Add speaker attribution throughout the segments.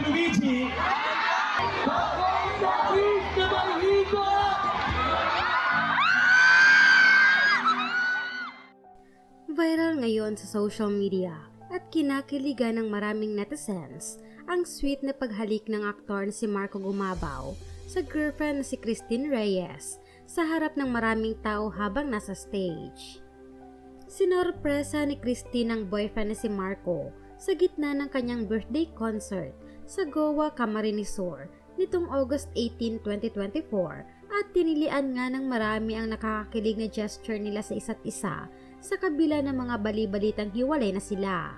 Speaker 1: Maligo!
Speaker 2: Viral ngayon sa social media at kinakiligan ng maraming netizens ang sweet na paghalik ng aktor na si Marco Gumabaw sa girlfriend na si Christine Reyes sa harap ng maraming tao habang nasa stage. Sinorpresa ni Christine ang boyfriend na si Marco sa gitna ng kanyang birthday concert sa Goa Camarines Sur nitong August 18, 2024 at tinilian nga ng marami ang nakakakilig na gesture nila sa isa't isa sa kabila ng mga bali-balitang hiwalay na sila.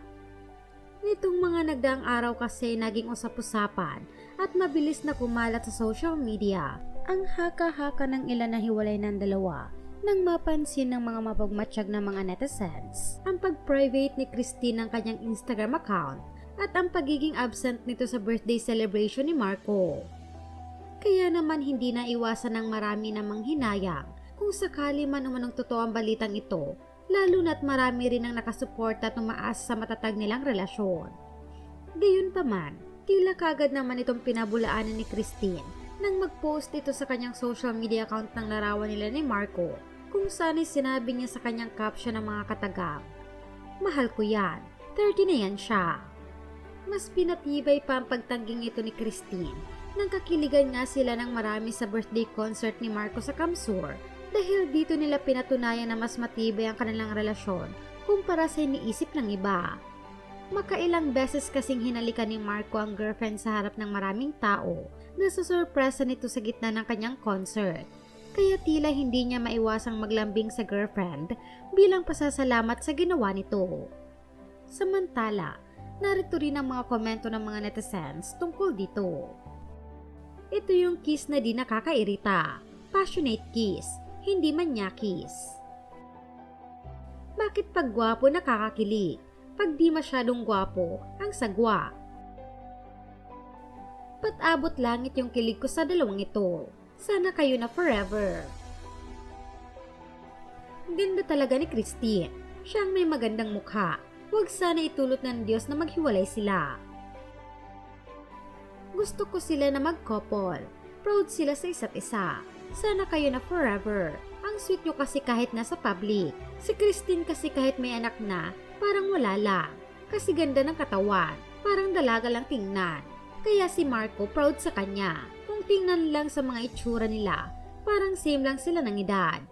Speaker 2: Nitong mga nagdaang araw kasi naging usap-usapan at mabilis na kumalat sa social media ang haka-haka ng ilan na hiwalay ng dalawa nang mapansin ng mga mapagmatsyag na mga netizens ang pag-private ni Christine ng kanyang Instagram account at ang pagiging absent nito sa birthday celebration ni Marco. Kaya naman hindi na iwasan ng marami namang hinayang kung sakali man umanong totoo ang balitang ito, lalo na't marami rin ang nakasuporta at umaasa sa matatag nilang relasyon. Gayunpaman, tila kagad naman itong pinabulaanan ni Christine nang mag-post ito sa kanyang social media account ng larawan nila ni Marco kung saan ay sinabi niya sa kanyang caption ng mga katagam, Mahal ko yan, 30 na yan siya. Mas pinatibay pa ang pagtangging ito ni Christine nang kakiligan nga sila ng marami sa birthday concert ni Marco sa Kamsur dahil dito nila pinatunayan na mas matibay ang kanilang relasyon kumpara sa iniisip ng iba. Makailang beses kasing hinalikan ni Marco ang girlfriend sa harap ng maraming tao na susurpresa nito sa gitna ng kanyang concert. Kaya tila hindi niya maiwasang maglambing sa girlfriend bilang pasasalamat sa ginawa nito. Samantala, narito rin ang mga komento ng mga netizens tungkol dito. Ito yung kiss na di nakakairita. Passionate kiss, hindi manyakis. Bakit pag gwapo nakakakilig? Pag di masyadong gwapo, ang sagwa. Ba't abot langit yung kilig ko sa dalawang ito? Sana kayo na forever. Ganda talaga ni Christine. Siya ang may magandang mukha. Huwag sana itulot ng Diyos na maghiwalay sila. Gusto ko sila na mag-couple. Proud sila sa isa't isa. Sana kayo na forever. Ang sweet nyo kasi kahit nasa public. Si Christine kasi kahit may anak na, parang wala lang. Kasi ganda ng katawan. Parang dalaga lang tingnan. Kaya si Marco proud sa kanya. Tingnan lang sa mga itsura nila, parang same lang sila ng edad.